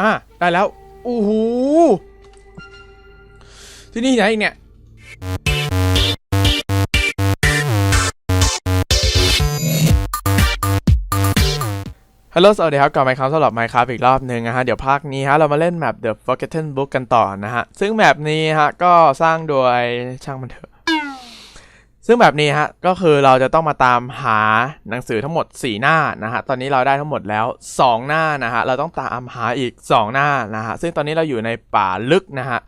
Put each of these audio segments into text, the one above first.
อะได้แล้วโอู้หูที่นี่ไหนอีกเนี่ยฮัลโหลสวัสดีครับกลับมาอีกครั้งสำหรับ Minecraft อีกรอบหนึ่งนะฮะ เดี๋ยวภาคนี้ฮะ เรามาเล่นแมป The Forgotten Book กันต่อนะฮะ ซึ่งแมปนี้ฮะ ก็สร้างโดยช่างมันเถอะ ซึ่งแบบนี้ฮะก็คือเราจะต้องมาตามหาหนังสือทั้งหมด 4 หน้านะฮะตอนนี้เราได้ทั้งหมดแล้ว 2 หน้านะฮะเราต้องตามหาอีก 2 หน้านะฮะซึ่งตอนนี้เราอยู่ในป่าลึกนะฮะ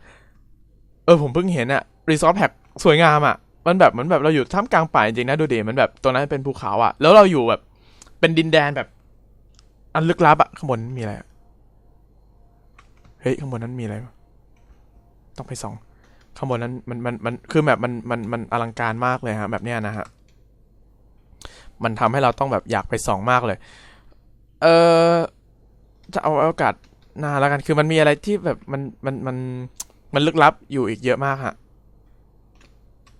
เออผมเพิ่งเห็นอะรีซอสแพ็กสวยงามอะมันแบบเหมือนแบบเราอยู่ท่ามกลางป่าจริงๆนะดูดิมันแบบตรงนั้นเป็นภูเขาอะแล้วเราอยู่แบบเป็นดินแดนแบบ อันลึกลับอะข้างบนมีอะไรเฮ้ยข้างบนนั้นมีอะไรต้องไปส่อง ข้างบนนั้นมันมันมันคือแบบมันมันมันอลังการมากเลยฮะแบบเนี้ยนะฮะมันทำให้เราต้องแบบอยากไปส่องมากเลย เออจะเอาโอกาสหน้าแล้วกันคือมันมีอะไรที่แบบมันมันมันมันลึกลับอยู่อีกเยอะมากฮะ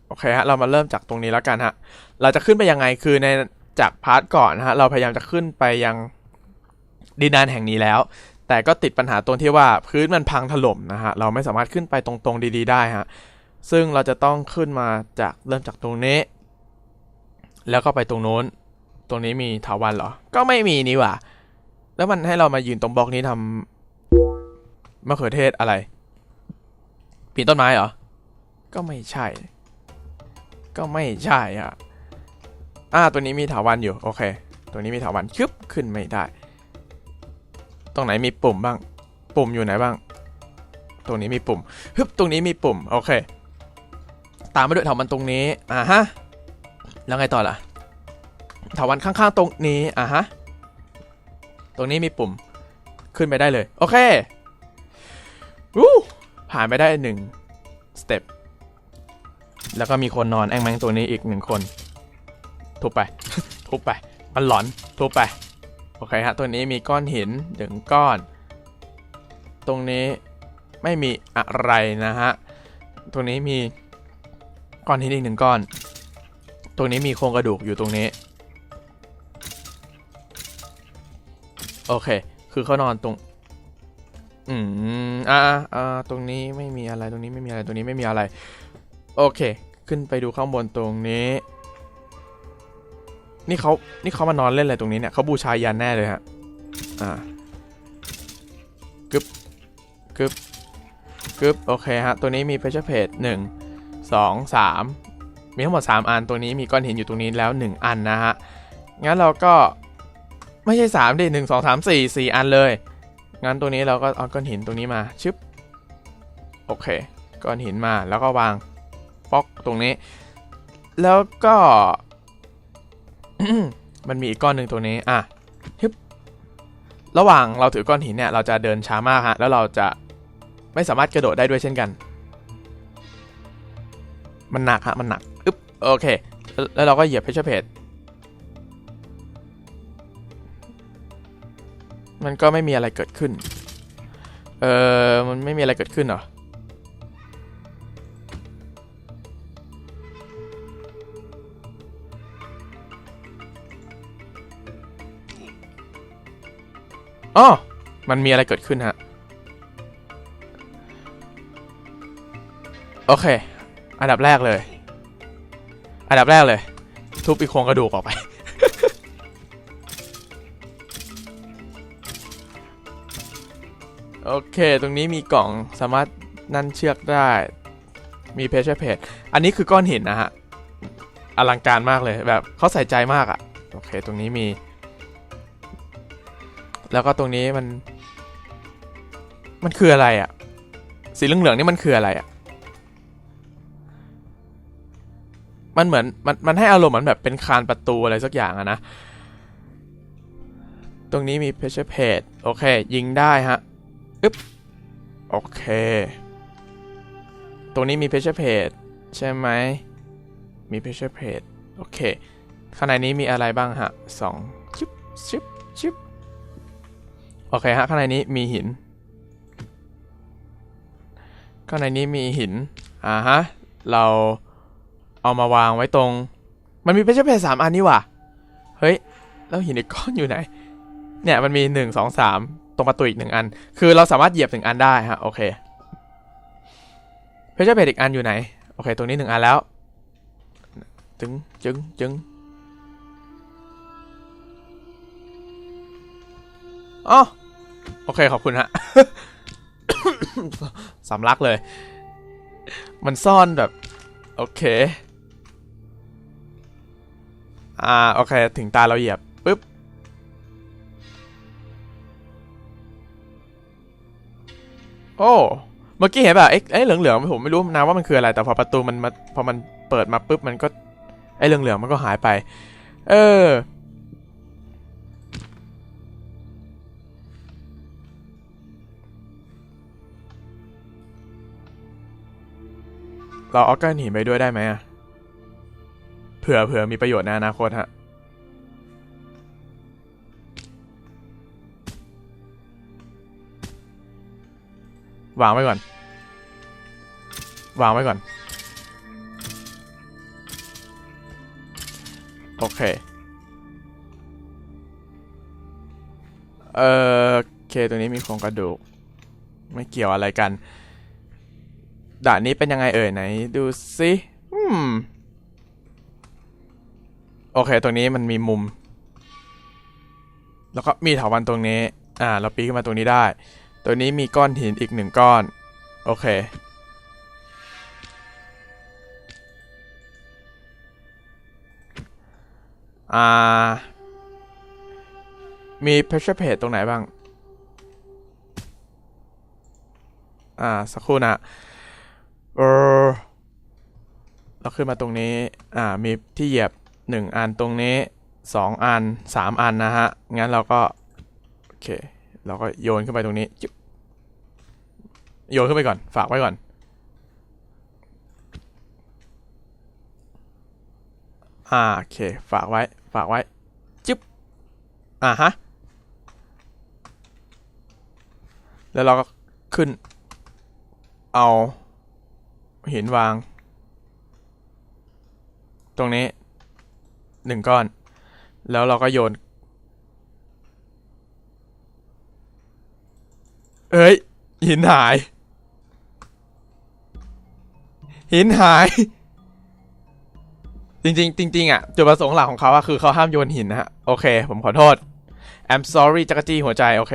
โอเคฮะเรามาเริ่มจากตรงนี้แล้วกันฮะ เราจะขึ้นไปยังไงคือในจากพาร์ทก่อนนะฮะ เราพยายามจะขึ้นไปยังดินแดนแห่งนี้แล้ว แต่ก็ติดปัญหาตรงที่ว่าพื้นมันพังถล่มนะฮะ เราไม่สามารถขึ้นไปตรงๆดีๆได้ฮะ ซึ่งเราจะต้องขึ้นมาจากเริ่มจากตรงนี้ แล้วก็ไปตรงโน้น ตรงนี้มีถาวันเหรอ ก็ไม่มีนี่หว่า แล้วมันให้เรามายืนตรงบล็อกนี้ทำมะเขือเทศอะไร ปีนต้นไม้เหรอ ก็ไม่ใช่ ก็ไม่ใช่อะอ่าตัวนี้มีถาวันอยู่ โอเค ตัวนี้มีถาวันชึบขึ้นไม่ได้ ตรงไหนมีปุ่มบ้าง ปุ่มอยู่ไหนบ้าง ตรงนี้มีปุ่มฮึบตรงนี้มีปุ่ม โอเค ตามมาด้วยถาวันตรงนี้ อ่าฮะ แล้วไงต่อล่ะถาวันข้างๆตรงนี้ อ่าฮะ ตรงนี้มีปุ่ม ขึ้นไปได้เลย โอเควู้ผ่านไปได้หนึ่งสเต็ป แล้วก็มีคนนอนแองแมงตัวนี้อีกหนึ่งคน ทุบไป ทุบไป มันหลอน ทุบไป โอเคฮะตัวนี้มีก้อนหินหนึ่งก้อน ตรงนี้ไม่มีอะไรนะฮะตรงนี้มีก้อนหินอีกหนึ่งก้อน ตรงนี้มีโครงกระดูกอยู่ตรงนี้ โอเค คือเขานอนตรง อืมอ่าอ่าตรงนี้ไม่มีอะไร ตรงนี้ไม่มีอะไร ตรงนี้ไม่มีอะไร โอเค ขึ้นไปดูข้างบนตรงนี้ นี่เขานี่เขามานอนเล่นอะไรตรงนี้เนี่ยเขาบูชายันแน่เลยฮะ อ่ากึบกึบกึบโอเคฮะ ตัวนี้มี pressure plate หนึ่งสองสามมีทั้งหมด 3 อัน ตัวนี้มีก้อนหินอยู่ตรงนี้แล้ว 1 อันนะฮะ งั้นเราก็ไม่ใช่3ดิหนึ่งสองสามสี่สี่อันเลย งั้นตัวนี้เราก็เอาก้อนหินตรงนี้มาชึบ โอเค ก้อนหินมาแล้วก็วางป๊อกตรงนี้ แล้วก็ มันมีอีกก้อนหนึ่งตัวนี้ อะฮึบระหว่างเราถือก้อนหินเนี่ย เราจะเดินช้ามากฮะ แล้วเราจะไม่สามารถกระโดดได้ด้วยเช่นกัน มันหนักฮะ มันหนัก อึ๊บ โอเค แล้วเราก็เหยียบเพชรเพจมันก็ไม่มีอะไรเกิดขึ้น เออมันไม่มีอะไรเกิดขึ้นเหรอ อ๋อมันมีอะไรเกิดขึ้นฮะ โอเค อันดับแรกเลย อันดับแรกเลย ทุบอีโครงกระดูกออกไป โอเค ตรงนี้มีกล่องสามารถนั่นเชือกได้ มีเพชรเพจอันนี้คือก้อนหินนะฮะ อลังการมากเลยแบบเขาใส่ใจมากอะ่ะ โอเค ตรงนี้มี แล้วก็ตรงนี้มัน มันคืออะไรอะ่ะ สีเหลืองๆนี่มันคืออะไรอะ่ะ มันเหมือนมันมันให้อารมณ์เหมือนแบบเป็นคานประตูอะไรสักอย่างอะนะ ตรงนี้มีเพชรเพจโอเค ยิงได้ฮะอึ๊บโอเค ตรงนี้มีเพชรเพจใช่ไหม มีเพชรเพจโอเค ข้างในนี้มีอะไรบ้างฮะสองชิบชิบชิบ โอเคฮะข้างในนี้มีหิน ข้างในนี้มีหิน อ่าฮะ เราเอามาวางไว้ตรง มันมีเพชรเพจสามอันนี่ว่ะ เฮ้ย แล้วหินอีกก้อนอยู่ไหน เนี่ยมันมีหนึ่งสองสามตรงประตูอีกหนึ่งอัน คือเราสามารถเหยียบหนึ่งอันได้ฮะ โอเค เพชรเพจอีกอันอยู่ไหน โอเค ตรงนี้หนึ่งอันแล้ว จึงจึงจึงอ๋อ โอเคขอบคุณฮะสำลักเลย มันซ่อนแบบ โอเค อ่า โอเค ถึงตาเราเหยียบปุ๊บ โอ้ เมื่อกี้เห็นแบบไอ้ไอ้เหลืองๆผมไม่รู้นะว่ามันคืออะไร แต่พอประตูมันมาพอมันเปิดมาปุ๊บ มันก็ ไอ้เหลืองๆมันก็หายไป เออ เราเอาก้อนหินไปด้วยได้ไหมอะเผื่อเผื่อมีประโยชน์ในอนาคตฮะวางไว้ก่อน วางไว้ก่อน โอเค เออโอเค ตัวนี้มีโครงกระดูก ไม่เกี่ยวอะไรกัน ด่านนี้เป็นยังไงเอ่ยไหน ดูสิอืมโอเค ตรงนี้มันมีมุม แล้วก็มีเถาวันตรงนี้ อ่า เราปีนขึ้นมาตรงนี้ได้ ตัวนี้มีก้อนหินอีกหนึ่งก้อน โอเค อ่า มี pressure plate ตรงไหนบ้าง อ่า สักครู่นะ เออเราขึ้นมาตรงนี้ อ่า มีที่เหยียบหนึ่งอันตรงนี้สองอันสามอันนะฮะ งั้นเราก็ โอเค เราก็โยนขึ้นไปตรงนี้ โยนขึ้นไปก่อน ฝากไว้ก่อน อ่า โอเค ฝากไว้ ฝากไว้ จึ๊บ อ่าฮะ แล้วเราก็ขึ้น เอา หินวาง ตรงนี้หนึ่งก้อน แล้วเราก็โยน เอ้ย หินหาย หินหาย จริงๆจริงๆอะจุดประสงค์หลักของเขาอะคือเขาห้ามโยนหินนะฮะ โอเค ผมขอโทษ I'm sorry จักรจี้หัวใจ โอเค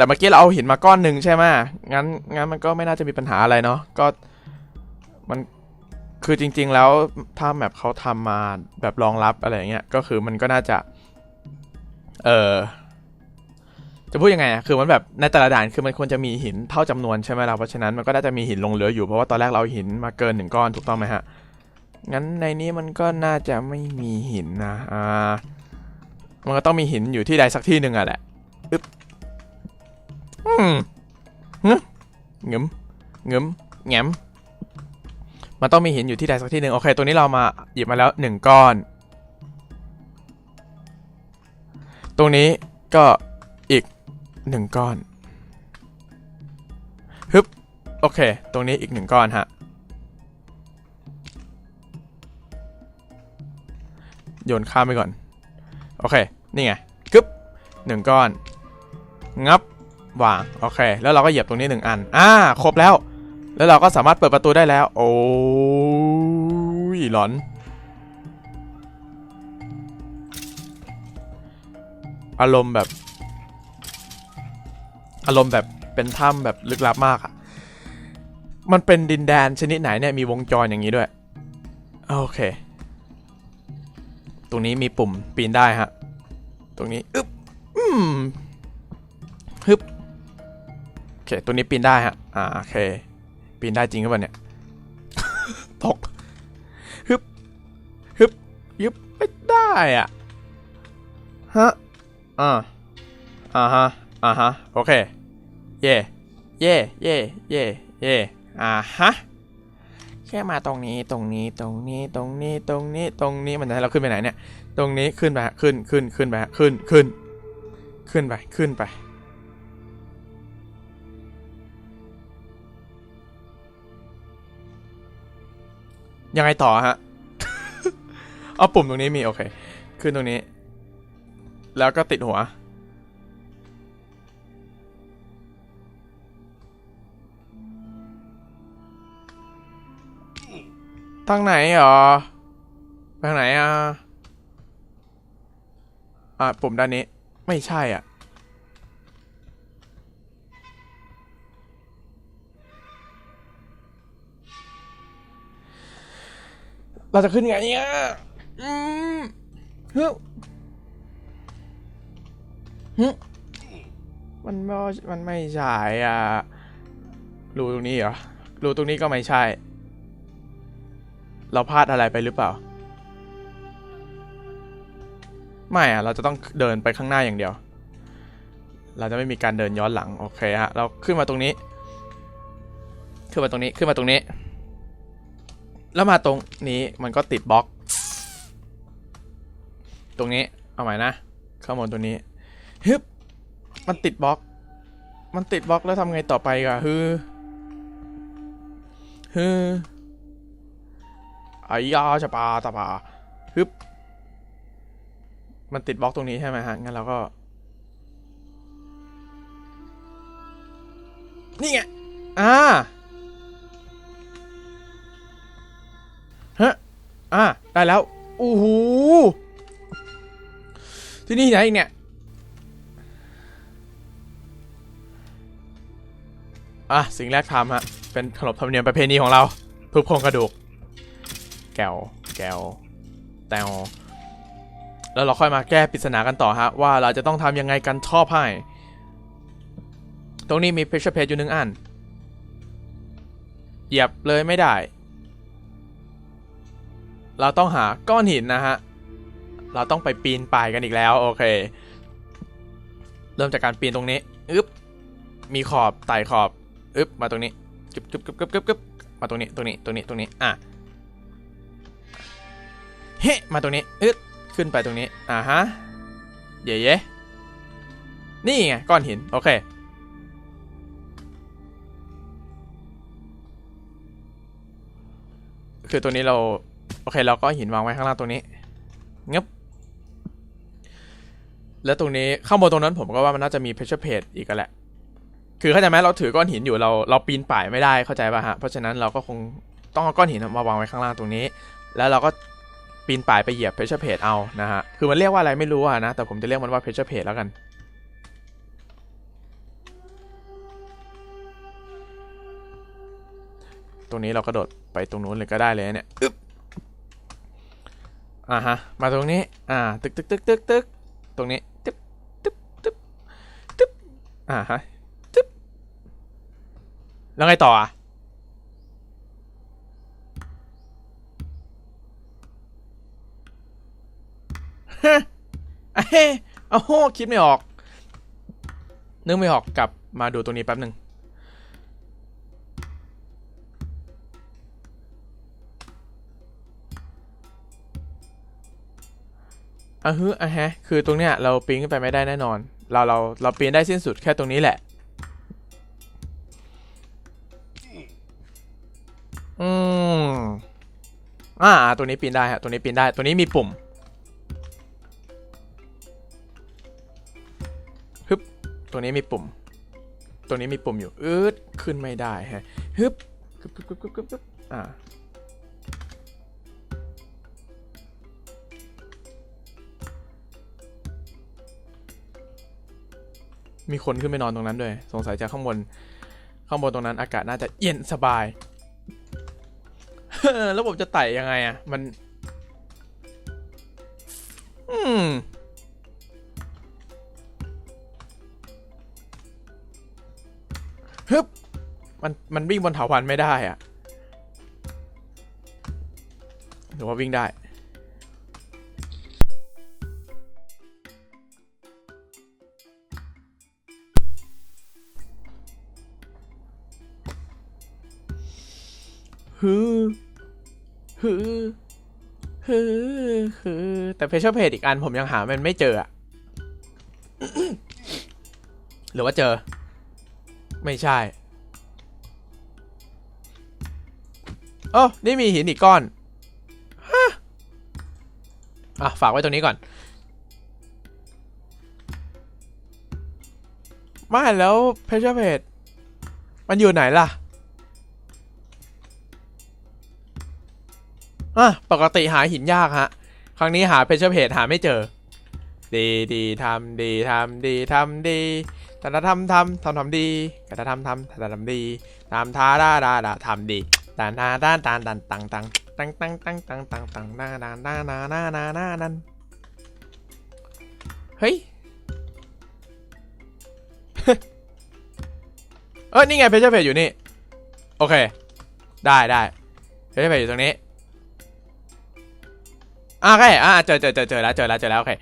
แต่เมื่อกี้เราเอาหินมาก้อนหนึ่งใช่ไหมงั้นงั้นมันก็ไม่น่าจะมีปัญหาอะไรเนาะ ก็มันคือจริง ๆ แล้วถ้าแมปเขาทำมาแบบรองรับอะไรเงี้ย ก็คือมันก็น่าจะ เออจะพูดยังไงอะคือมันแบบในแต่ละด่านคือมันควรจะมีหินเท่าจำนวนใช่ไหมล่ะเพราะฉะนั้นมันก็น่าจะมีหินลงเหลืออยู่เพราะว่าตอนแรกเราเอาหินมาเกินหนึ่งก้อนถูกต้องไหมฮะ งั้นในนี้มันก็น่าจะไม่มีหินนะ อ่า มันก็ต้องมีหินอยู่ที่ใดสักที่หนึ่งอะแหละอึ๊บ เงมเงมแงมมันต้องมีหินอยู่ที่ใดสักที่หนึ่งโอเค ตัวนี้เรามาหยิบมาแล้วหนึ่งก้อน ตรงนี้ก็อีกหนึ่งก้อนฮึบโอเค ตรงนี้อีกหนึ่งก้อนฮะ โยนข้ามไปก่อน โอเค นี่ไงกึ๊บหนึ่งก้อน งับ วางโอเค แล้วเราก็เหยียบตรงนี้หนึ่งอันอ่าครบแล้ว แล้วเราก็สามารถเปิดประตูได้แล้ว โอ้ยหลอนอารมณ์แบบ อารมณ์แบบเป็นถ้ำแบบลึกลับมากอะมันเป็นดินแดนชนิดไหนเนี่ยมีวงจรอย่างนี้ด้วย โอเค ตรงนี้มีปุ่มปีนได้ฮะ ตรงนี้ อึ๊บ อืมฮึบ เคตัวนี้ปีนได้ฮะ อ่าโอเค ปีนได้จริงหรือเปล่าเนี่ย ตก ฮึบ ฮึบ ยึบไม่ได้อะ ฮะ อ่า อ่าฮะ อ่าฮะ โอเค เย่ เย่ เย่ เย่ เย่ อ่าฮะ แค่มาตรงนี้ ตรงนี้ ตรงนี้ ตรงนี้ ตรงนี้ ตรงนี้ มันจะให้เราขึ้นไปไหนเนี่ย ตรงนี้ขึ้นไปฮะขึ้น ขึ้น ขึ้นไปฮะขึ้น ขึ้น ขึ้นไป ขึ้นไป ยังไงต่อฮะ เอาปุ่มตรงนี้มีโอเค ขึ้นตรงนี้ แล้วก็ติดหัว ทางไหนเหรอทางไหนอะ อะปุ่มด้านนี้ ไม่ใช่อะ เราจะขึ้นไงเนี่ยอืมฮึฮึมันไม่มันไม่ใช่อะรูตรงนี้เหรอรูตรงนี้ก็ไม่ใช่ เราพลาดอะไรไปหรือเปล่า ไม่อะเราจะต้องเดินไปข้างหน้าอย่างเดียว เราจะไม่มีการเดินย้อนหลัง โอเคฮะ เราขึ้นมาตรงนี้ ขึ้นมาตรงนี้ ขึ้นมาตรงนี้ แล้วมาตรงนี้มันก็ติดบล็อก ตรงนี้เอาใหม่นะข้างบนตัวนี้ฮึบมันติดบล็อก มันติดบล็อกแล้วทำไงต่อไปกะฮือฮือไอ้ยาชะปาตะปาฮึบมันติดบล็อกตรงนี้ใช่ไหมฮะงั้นเราก็ นี่ไงอ่า ฮะอ่าได้แล้วโอ้โหที่นี่ไหนอีกเนี่ยอะสิ่งแรกทำฮะ เป็นขนบธรรมเนียมประเพณีของเราทุบโครงกระดูก แก้วแก้วแตวแล้วเราค่อยมาแก้ปริศนากันต่อฮะ ว่าเราจะต้องทำยังไงกันชอบให้ตรงนี้มี pressure plate อยู่หนึ่งอัน เหยียบเลยไม่ได้ เราต้องหาก้อนหินนะฮะ เราต้องไปปีนป่ายกันอีกแล้วโอเค เริ่มจากการปีนตรงนี้อึ๊บ มีขอบไต่ขอบอึ๊บมาตรงนี้กึบกึบกึบกึบกึบกึบมาตรงนี้ตรงนี้ตรงนี้ตรงนี้อะเฮ้มาตรงนี้อึ๊บขึ้นไปตรงนี้อ่าฮะเย่เย่นี่ไงก้อนหินโอเคคือตัวนี้เรา โอเคเราก็หินวางไว้ข้างล่างตรงนี้งึบแล้วตรงนี้ข้างบนตรงนั้นผมก็ว่ามันน่าจะมี pressure plate อีกแหละ คือเข้าใจไหมเราถือก้อนหินอยู่เราเราปีนป่ายไม่ได้เข้าใจป่ะฮะ เพราะฉะนั้นเราก็คงต้องเอาก้อนหินมาวางไว้ข้างล่างตรงนี้ แล้วเราก็ปีนป่ายไปเหยียบ pressure plate เอานะฮะ คือมันเรียกว่าอะไรไม่รู้อะนะ แต่ผมจะเรียกมันว่า pressure plate แล้วกัน ตรงนี้เรากระโดดไปตรงนู้นเลยก็ได้เลยเนี่ยอึ๊บ อ่าฮะ มาตรงนี้ อ่า ตึกตึกตึกตึกตึกตรงนี้ ตึ๊บตึ๊บตึ๊บตึ๊บอ่าฮะ ตึ๊บ แล้วไงต่ออะฮะอะเฮ้เอาโหคิดไม่ออก นึกไม่ออกกลับมาดูตรงนี้แป๊บหนึ่ง อะฮึอะฮะ คือตรงเนี้ยเราปีนขึ้นไปไม่ได้แน่นอน เราเราเราปีนได้สิ้นสุดแค่ตรงนี้แหละ อืมอ่า ตัวนี้ปีนได้ฮะ ตัวนี้ปีนได้ ตัวนี้มีปุ่ม ฮึบ ตัวนี้มีปุ่ม ตัวนี้มีปุ่มอยู่ อืดขึ้นไม่ได้ฮะ ฮึบกึบกึบกึบกึบกึบกึบอ่า มีคนขึ้นไปนอนตรงนั้นด้วย สงสัยจากข้างบน ข้างบนตรงนั้นอากาศน่าจะเย็นสบายแล้วผมจะไต่ยังไงอะมัน อืมฮึบมันมันวิ่งบนเถาวันไม่ได้อะหรือว่าวิ่งได้ ฮือฮือฮือฮือแต่เพชเชอร์เพจอีกอันผมยังหามันไม่เจออะหรือว่าเจอ ไม่ใช่โอ้นี่มีหินอีกก้อนฮะอะ ฝากไว้ตรงนี้ก่อนไม่แล้วเพชรเพจมันอยู่ไหนล่ะ อะปกติหาหินยากฮะ ครั้งนี้หาเพชรเพจหาไม่เจอ ดีดีทำดีทำดีทำดีทำทำทำทำทำดีกระทำทำทำทำดีทำท่าดาดาดาทำดีตานตานตานตานตันตังตังตังตังตังตังตังตังนานานานานานานานั่นเฮ้ยเออนี่ไงเพชรเพจอยู่นี่ โอเค ได้ได้เพชรเพจอยู่ตรงนี้ อะโอเคอะเจอเจอเจอเจอแล้วเจอแล้วเจอแล้วโอเค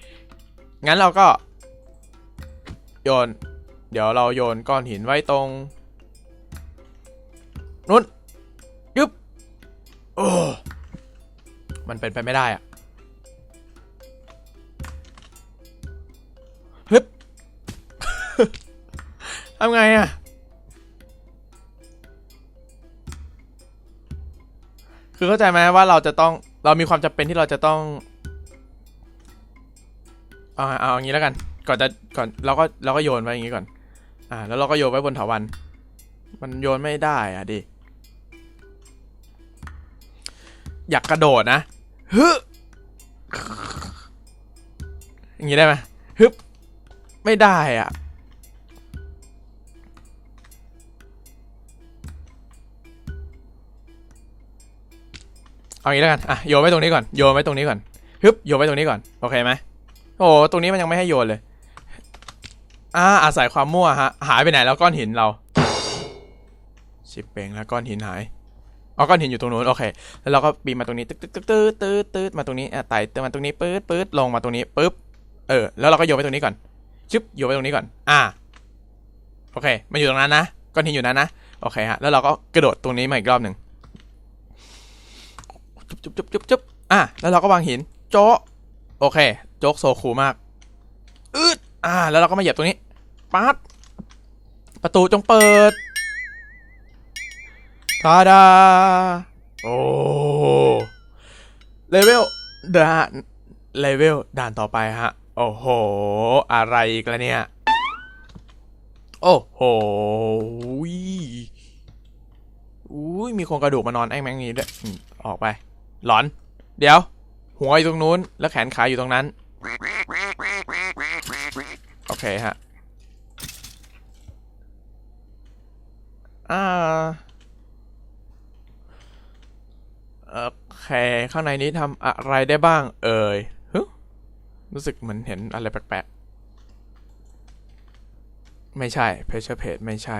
งั้นเราก็ โยน เดี๋ยวเราโยนก้อนหินไว้ตรงนู้นยึบโอ้มันเป็นไปไม่ได้อะฮึบทำไงอะคือเข้าใจไหมว่าเราจะต้อง เรามีความจำเป็นที่เราจะต้องเอาเอาอย่างนี้แล้วกัน ก่อนจะก่อนเราก็เราก็โยนไว้อย่างนี้ก่อน อ่า แล้วเราก็โยนไว้บนเถาวัน มันโยนไม่ได้อะดิ อยากกระโดดนะฮึอย่างนี้ได้ไหมฮึบไม่ได้อะ เอางี้แล้วกันอะโยนไว้ตรงนี้ก่อนโยนไว้ตรงนี้ก่อนฮึบโยนไว้ตรงนี้ก่อนโอเคไหมโอ้ตรงนี้มันยังไม่ให้โยนเลยอ่าอาศัยความมั่วฮะหายไปไหนแล้วก้อนหินเราชิปเปงแล้วก้อนหินหายเอาก้อนหินอยู่ตรงนู้นโอเคแล้วเราก็ปีนมาตรงนี้ตึ๊ดตึ๊ดตึ๊ดตึ๊ดตึ๊ดตึ๊ดมาตรงนี้อะไต่ตึ๊ดมาตรงนี้ปื๊ดปื๊ดลงมาตรงนี้ปึ๊บเออแล้วเราก็โยนไปตรงนี้ก่อนชึบโยนไปตรงนี้ก่อน อ่าโอเคมันอยู่ตรงนั้นนะก้อนหินอยู่นั้นนะโอเคฮะแล้วเราก็กระโดดตรงนี้มาอีกรอบหนึ่ง จุบจุบจุบจุบจุบอะแล้วเราก็วางหินโจ๊ะโอเค โจ๊กโซคูมากอืดอ่า แล้วเราก็มาเหยียบตรงนี้ปั๊ดประตูจงเปิดทาดาโอ้เลเวลด่านเลเวลด่านต่อไปฮะ โอ้โห อะไรอีกแล้วเนี่ย โอ้โหอุ้ยอุ้ยมีโครงกระดูกมานอนแอ้งแมงนี้ด้วยออกไป หลอน เดี๋ยว หัวอยู่ตรงนู้น แล้วแขนขาอยู่ตรงนั้น โอเคฮะ อ่าโอเค ข้างในนี้ทำอะไรได้บ้าง เอ่ยฮึรู้สึกเหมือนเห็นอะไรแปลกๆ ไม่ใช่เพชเชอร์เพจไม่ใช่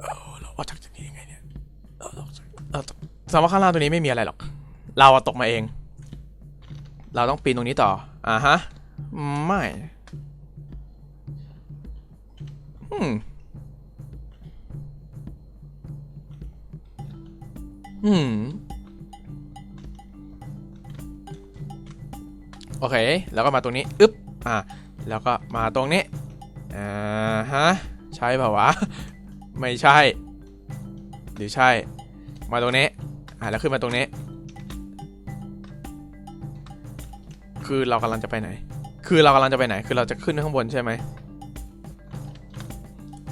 เออเราออกจากที่นี่ยังไงเนี่ย เราออกจากเออ สมมติข้างล่างตัวนี้ไม่มีอะไรหรอก เราตกมาเอง เราต้องปีนตรงนี้ต่อ อ่าฮะ ไม่อืมอืมโอเค แล้วก็มาตรงนี้ อึ๊บ อะแล้วก็มาตรงนี้ อ่าฮะ ใช่ป่าวะ ไม่ใช่ หรือใช่ มาตรงนี้ อะแล้วขึ้นมาตรงนี้ คือเรากำลังจะไปไหน คือเรากำลังจะไปไหน คือเราจะขึ้นข้างบนใช่ไหม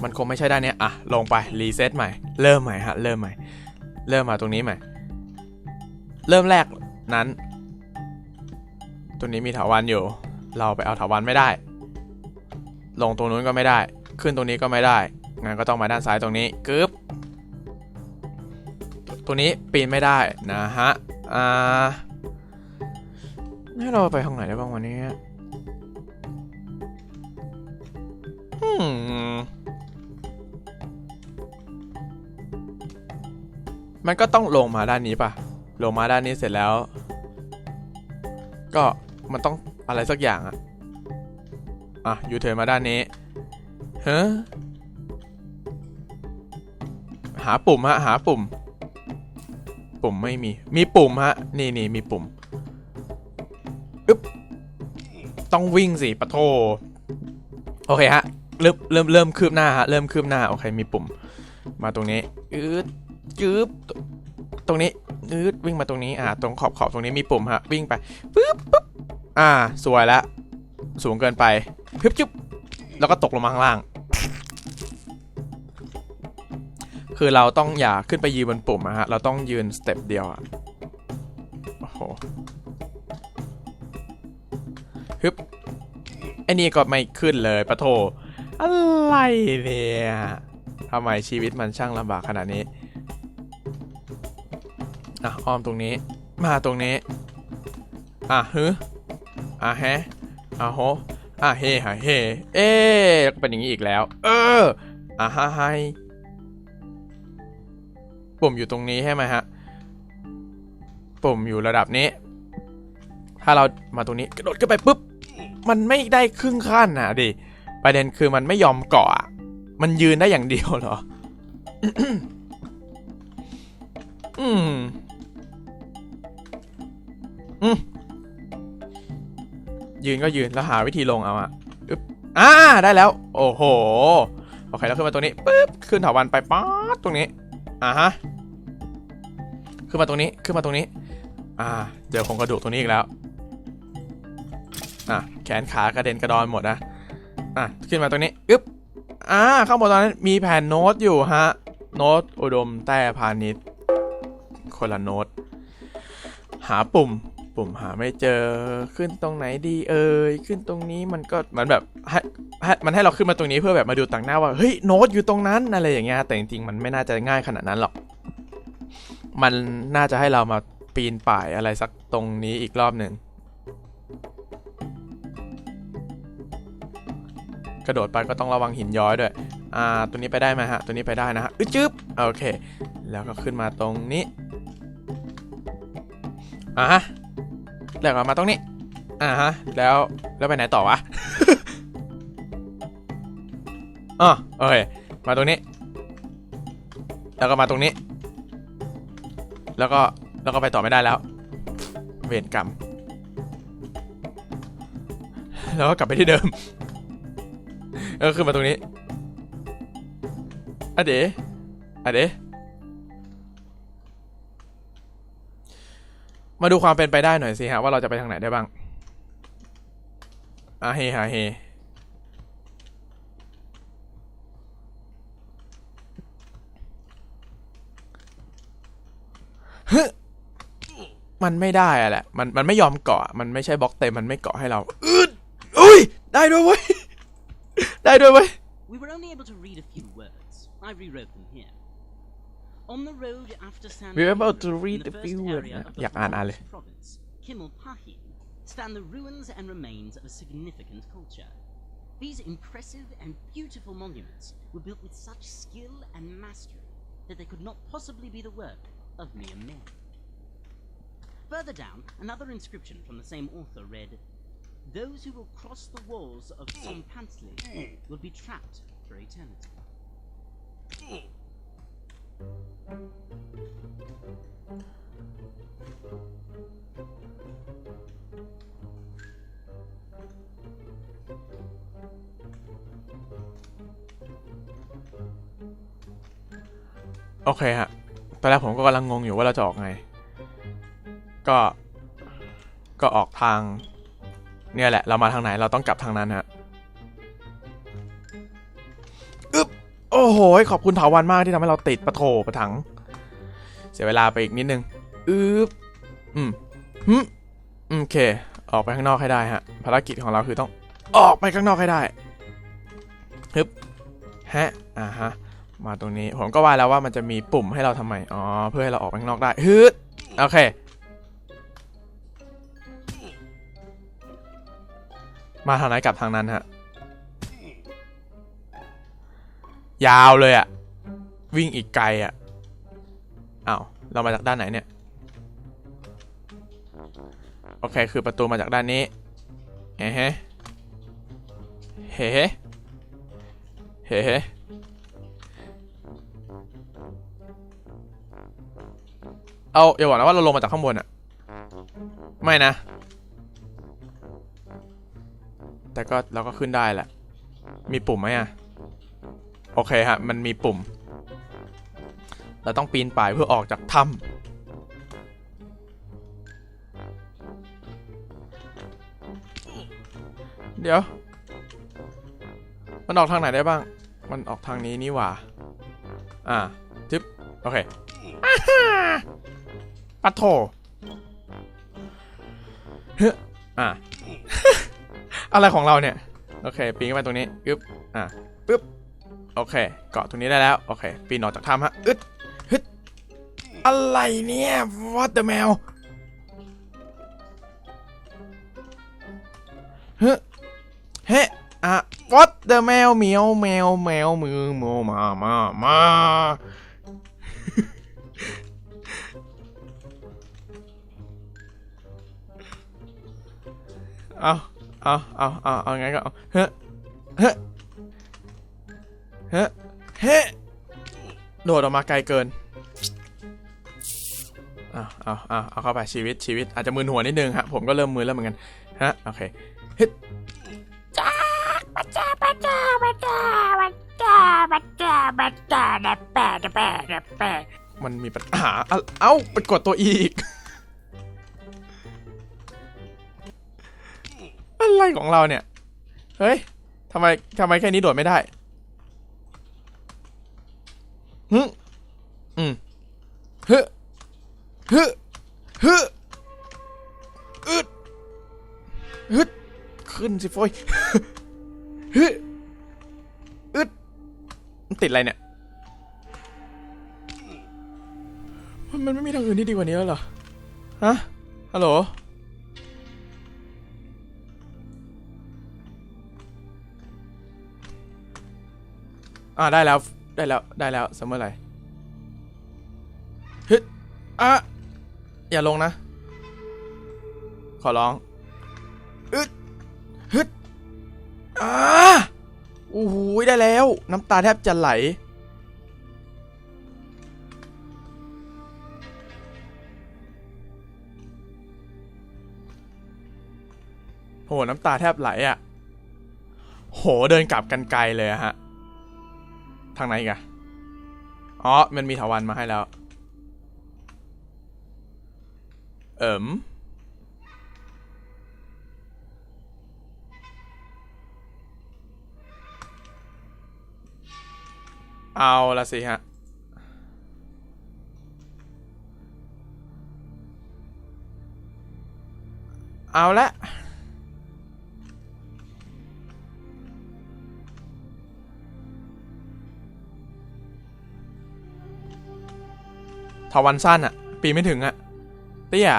มันคงไม่ใช่ด้านเนี้ยอะ ลงไป รีเซ็ตใหม่ เริ่มใหม่ฮะ เริ่มใหม่ เริ่มมาตรงนี้ใหม่ เริ่มแรกนั้น ตรงนี้มีถาวันอยู่ เราไปเอาถาวันไม่ได้ ลงตรงนู้นก็ไม่ได้ ขึ้นตรงนี้ก็ไม่ได้ งั้นก็ต้องมาด้านซ้ายตรงนี้กึ๊บ ตัวนี้ปีนไม่ได้นะฮะ อ่าให้เราไปห้องไหนได้บ้างวันนี้อืมมันก็ต้องลงมาด้านนี้ป่ะ ลงมาด้านนี้เสร็จแล้ว ก็มันต้องอะไรสักอย่างอะอะอยู่เทินมาด้านนี้เฮ้หาปุ่มฮะหาปุ่ม ปุ่มไม่มี มีปุ่มฮะ นี่นี่มีปุ่มอึ๊บต้องวิ่งสิปะโท โอเคฮะ เริ่มเริ่มเริ่มคืบหน้าฮะ เริ่มคืบหน้า โอเค มีปุ่ม มาตรงนี้อืดจืบตรงนี้อืดวิ่งมาตรงนี้ อ่า ตรงขอบขอบตรงนี้มีปุ่มฮะ วิ่งไปปึ๊บปึ๊บอ่า สวยล้วสูงเกินไป ปึ๊บจุ๊บแล้วก็ตกลงมาข้างล่าง คือเราต้องอย่าขึ้นไปยืนบนปุ่มอะฮะ เราต้องยืนสเต็ปเดียวอะโอ้โหฮึบไอ้นี่ก็ไม่ขึ้นเลยปะโถอะไรเนี่ยทำไมชีวิตมันช่างลำบากขนาดนี้อะอ้อมตรงนี้ มาตรงนี้ อะฮึอะแฮะอะโหอะเฮฮะเฮเอ๊เป็นอย่างนี้อีกแล้ว เอออะฮะไฮ ปุ่มอยู่ตรงนี้ใช่ไหมฮะ ปุ่มอยู่ระดับนี้ ถ้าเรามาตรงนี้กระโดดขึ้นไปปุ๊บ มันไม่ได้ครึ่งขั้นนะดิ ประเด็นคือมันไม่ยอมเกาะ มันยืนได้อย่างเดียวเหรอ อืม อืม ยืนก็ยืนแล้วหาวิธีลงเอาอะอึ๊บ อ่า ได้แล้ว โอ้โห โอเค แล้วขึ้นมาตรงนี้ปุ๊บ ขึ้นถาวันไปป๊าตรงนี้ อ่าฮะ ขึ้นมาตรงนี้ ขึ้นมาตรงนี้ อ่า เจอโครงกระดูกตรงนี้อีกแล้ว อะ แขนขากระเด็นกระดอนหมดนะ อะ ขึ้นมาตรงนี้ อึ๊บ อ่า ข้างบนตอนนั้นมีแผ่นโน้ตอยู่ฮะ โน้ตอุดม แต้พาณิชย์คนละโน้ต หาปุ่ม ปุ่มหาไม่เจอขึ้นตรงไหนดีเอ่ยขึ้นตรงนี้มันก็เหมือนแบบให้มันให้เราขึ้นมาตรงนี้เพื่อแบบมาดูต่างหน้าว่าเฮ้ยโน้ตอยู่ตรงนั้นอะไรอย่างเงี้ยแต่จริงๆมันไม่น่าจะง่ายขนาดนั้นหรอก มันน่าจะให้เรามาปีนป่ายอะไรสักตรงนี้อีกรอบหนึ่งกระโดดไปก็ต้องระวังหินย้อยด้วย อ่า ตัวนี้ไปได้ไหมฮะ ตัวนี้ไปได้นะฮะ อึดจึ๊บ โอเค แล้วก็ขึ้นมาตรงนี้ อะ แล้วก็มาตรงนี้ อ่าฮะ แล้วแล้วไปไหนต่อวะอ๋อโอเค มาตรงนี้ แล้วก็มาตรงนี้ แล้วก็แล้วก็ไปต่อไม่ได้แล้ว เวรกรรม แล้วก็กลับไปที่เดิมแล้วก็ขึ้นมาตรงนี้อะเดะอะเด มาดูความเป็นไปได้หน่อยสิฮะว่าเราจะไปทางไหนได้บ้างอะเฮฮะเฮฮึมันไม่ได้อะแหละ มันมันไม่ยอมเกาะ มันไม่ใช่บล็อกเต็ม มันไม่เกาะให้เราอึดอุ้ย ได้ด้วยเว้ย ได้ด้วยเว้ย We were only able to read a few words. I rewrote them We're about to read the viewer. Yeah, and Kimilpahi stand the ruins and remains of a significant culture. These impressive and beautiful monuments were built with such skill and mastery that they could not possibly be the work of mere men. Further down, another inscription from the same author read, Those who will cross the walls of Sompantli will be trapped for eternity. โอเคฮะ ตอนแรกผมก็กำลังงงอยู่ว่าเราจะออกไง ก็ ก็ออกทาง เนี่ยแหละ เรามาทางไหน เราต้องกลับทางนั้นฮะ อ้โห ขอบคุณถาวันมากที่ทำให้เราติดประโถปะถัง เสียเวลาไปอีกนิดนึงอึ๊บอืมฮึมโอเค ออกไปข้างนอกให้ได้ฮะ ภารกิจของเราคือต้องออกไปข้างนอกให้ได้ฮึบฮะ อ่าฮะ มาตรงนี้ ผมก็ว่าแล้วว่ามันจะมีปุ่มให้เราทำไม อ๋อ เพื่อให้เราออกไปข้างนอกได้ฮึดโอเค มาทางไหนกลับทางนั้นฮะ ยาวเลยอะวิ่งอีกไกลอะอ้าวเรามาจากด้านไหนเนี่ย โอเค คือประตูมาจากด้านนี้เฮ้เฮ้เฮ้เฮ้เฮ้เฮ้เอาอย่าบอกนะว่าเราลงมาจากข้างบนอะไม่นะ แต่ก็เราก็ขึ้นได้แหละ มีปุ่มไหมอะ โอเคฮะ มันมีปุ่ม เราต้องปีนป่ายเพื่อออกจากถ้ำเดี๋ยว มันออกทางไหนได้บ้าง มันออกทางนี้นี่หว่า อ่าจึ๊บ โอเคปัดโถเฮ้ยอ่าอะไรของเราเนี่ย โอเค ปีนขึ้นไปตรงนี้อึ๊บ อะปึ๊บ โอเค เกาะตรงนี้ได้แล้ว โอเค ปีนออกจากถ้ำฮะ อึดฮึดอะไรเนี่ย what the แมวเฮ้เฮ้อะ what the แมวแมวแมวแมวมือโมมามามาเอาเอาเอาเอาเอางั้นก็เอาเฮ้เฮ้ เฮ้เฮ้โดดออกมาไกลเกินเอาเอาเอาเอาเข้าไปชีวิตชีวิตอาจจะมึนหัวนิดนึงฮะผมก็เริ่มมึนแล้วเหมือนกันฮะโอเคเฮ้จ้าบัจจ้าบัจจ้าบัจจ้าบัจจ้าบัจจ้าบัจจ้าดับแปะดับแปะดับแปะมันมีปัญหาเอาเอ้าไปกดตัวอีกอะไรของเราเนี่ยเฮ้ยทำไมทำไมแค่นี้โดดไม่ได้ ฮึอืมฮึฮึฮึอึดฮึดขึ้นสิโฟยฮึอึดมันติดอะไรเนี่ยมันไม่มีทางอื่นที่ดีกว่านี้แล้วเหรอ ฮะ ฮัลโหล อ่าได้แล้ว ได้แล้ว ได้แล้วสมมติอะไรฮึดอะ อย่าลงนะ ขอร้องอึดฮึดอ่าโอ้โหได้แล้ว น้ำตาแทบจะไหล โห น้ำตาแทบไหลอะ โห เดินกลับกันไกลเลยอะฮะ ทางไหนกอะอ๋อ มันมีถาวันมาให้แล้ว เอิมเอาละสิฮะ เอาละ ทาวันสั้นอะปีไม่ถึงอะเตี้ย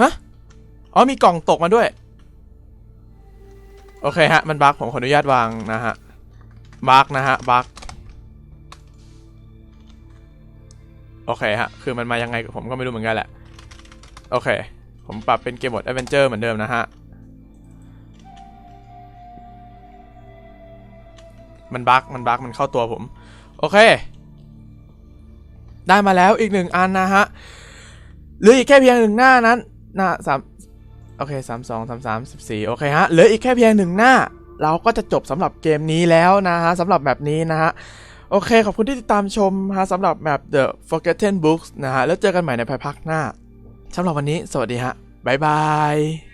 ฮะ อ๋อมีกล่องตกมาด้วย โอเคฮะ มันบั๊กผมขออนุญาตวางนะฮะ บั๊กนะฮะ บั๊กโอเคฮะ คือมันมายังไงผมก็ไม่รู้เหมือนกันแหละ โอเค ผมปรับเป็นเกมบอดแอดเวนเจอร์เหมือนเดิมนะฮะ มันบั๊กมันบั๊กมันเข้าตัวผม โอเค ได้มาแล้วอีกหนึ่งอันนะฮะเหลืออีกแค่เพียงหนึ่งหน้านั้นหน้าสามโอเคสามสองสามสามสิบสี่โอเคฮะเหลืออีกแค่เพียงหนึ่งหน้า เราก็จะจบสำหรับเกมนี้แล้วนะฮะสำหรับแบบนี้นะฮะโอเค ขอบคุณที่ติดตามชมฮะสำหรับแบบ The Forgotten Books นะฮะ แล้วเจอกันใหม่ในภายภาคหน้าสำหรับวันนี้ สวัสดีฮะ บ๊ายบาย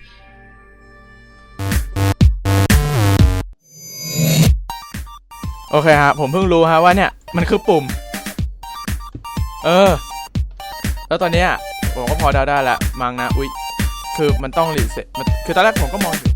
โอเคฮะผมเพิ่งรู้ฮะว่าเนี่ยมันคือปุ่ม เออ แล้วตอนเนี้ยผมก็พอเดาได้ละมังนะ อุ๊ย คือมันต้องรีเซ็ตมันคือตอนแรกผมก็มองอยู่